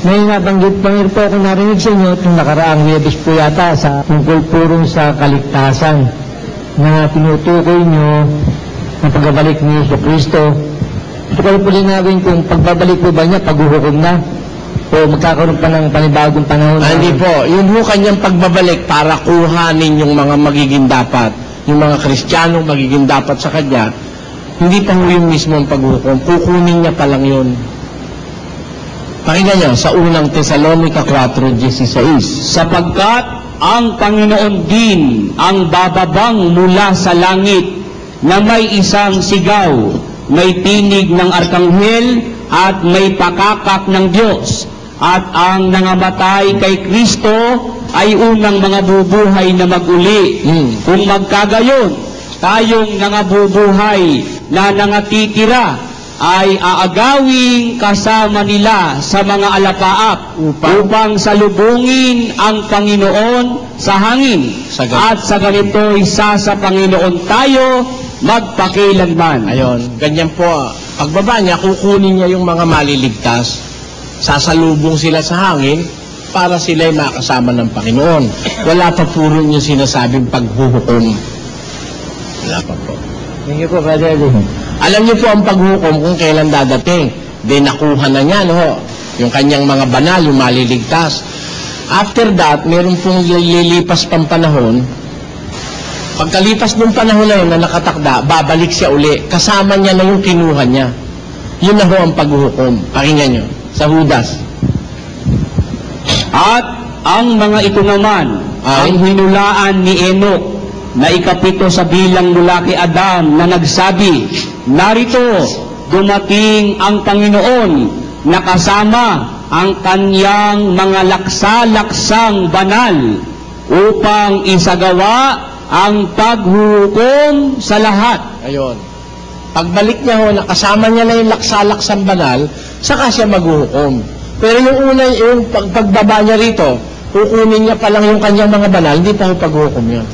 May nabanggit pa rin po ako narinig sa inyo itong nakaraang Webes po yata sa tungkol purong sa kaligtasan na tinutukoy nyo na pagbabalik ni Yeso Cristo. Gusto ko rin po linawin kung pagbabalik po ba niya, paghuhukom na? O magkakaroon pa ng panibagong panahon? Ah, hindi po. Yun ho kanyang pagbabalik para kuhanin yung mga magiging dapat. Yung mga Kristiyanong magiging dapat sa kanya. Hindi pa ho yung mismo ang paghukom. Kukunin niya pa lang yun. Pakinggan niyo, sa unang Tesalonica 4.16. sapagkat ang Panginoon din ang bababang mula sa langit na may isang sigaw, may tinig ng arkanghel at may pakakak ng Diyos. At ang nangamatay kay Kristo ay unang mga bubuhay na maguli. Hmm. Kung magkagayon, tayong nangabubuhay na nangatitira ay aagawing kasama nila sa mga alapaap Upang? upang salubungin ang Panginoon sa hangin. Sa. At sa ganito isa sa Panginoon tayo magpakilanman. Ayon, ganyan po. Pagbaba niya, kukunin niya yung mga maliligtas. Sasalubong sila sa hangin para sila'y makasama ng Panginoon. Wala pa puro yung sinasabing paghuhukom. Wala pa po. Thank you po, Brother Eddie. Alam niyo po ang paghukom kung kailan dadating. Di nakuha na niya, no? Yung kanyang mga banal, yung maliligtas. After that, meron pong lilipas pang panahon. Pagkalipas ng panahon na yun na nakatakda, babalik siya uli. Kasama niya na yung kinuha niya. Yun na ho ang paghukom. Pakinggan niyo. Sa Judas. At ang mga ito naman Ay. ang hinulaan ni Enoch na ikapito sa bilang mula kay Adam na nagsabi, Narito, dumating ang Panginoon na kasama ang kanyang mga laksa-laksang banal upang isagawa ang paghukom sa lahat. Ayun. Pagbalik niya ho, nakasama niya na yung laksalaksang banal, saka siya maghuhukom. Pero yung una, yung pag, pagbaba niya rito, kukunin niya pa lang yung kanyang mga banal, hindi pa ho paghuhukom yun.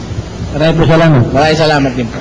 Maraming salamat. Maraming salamat din po.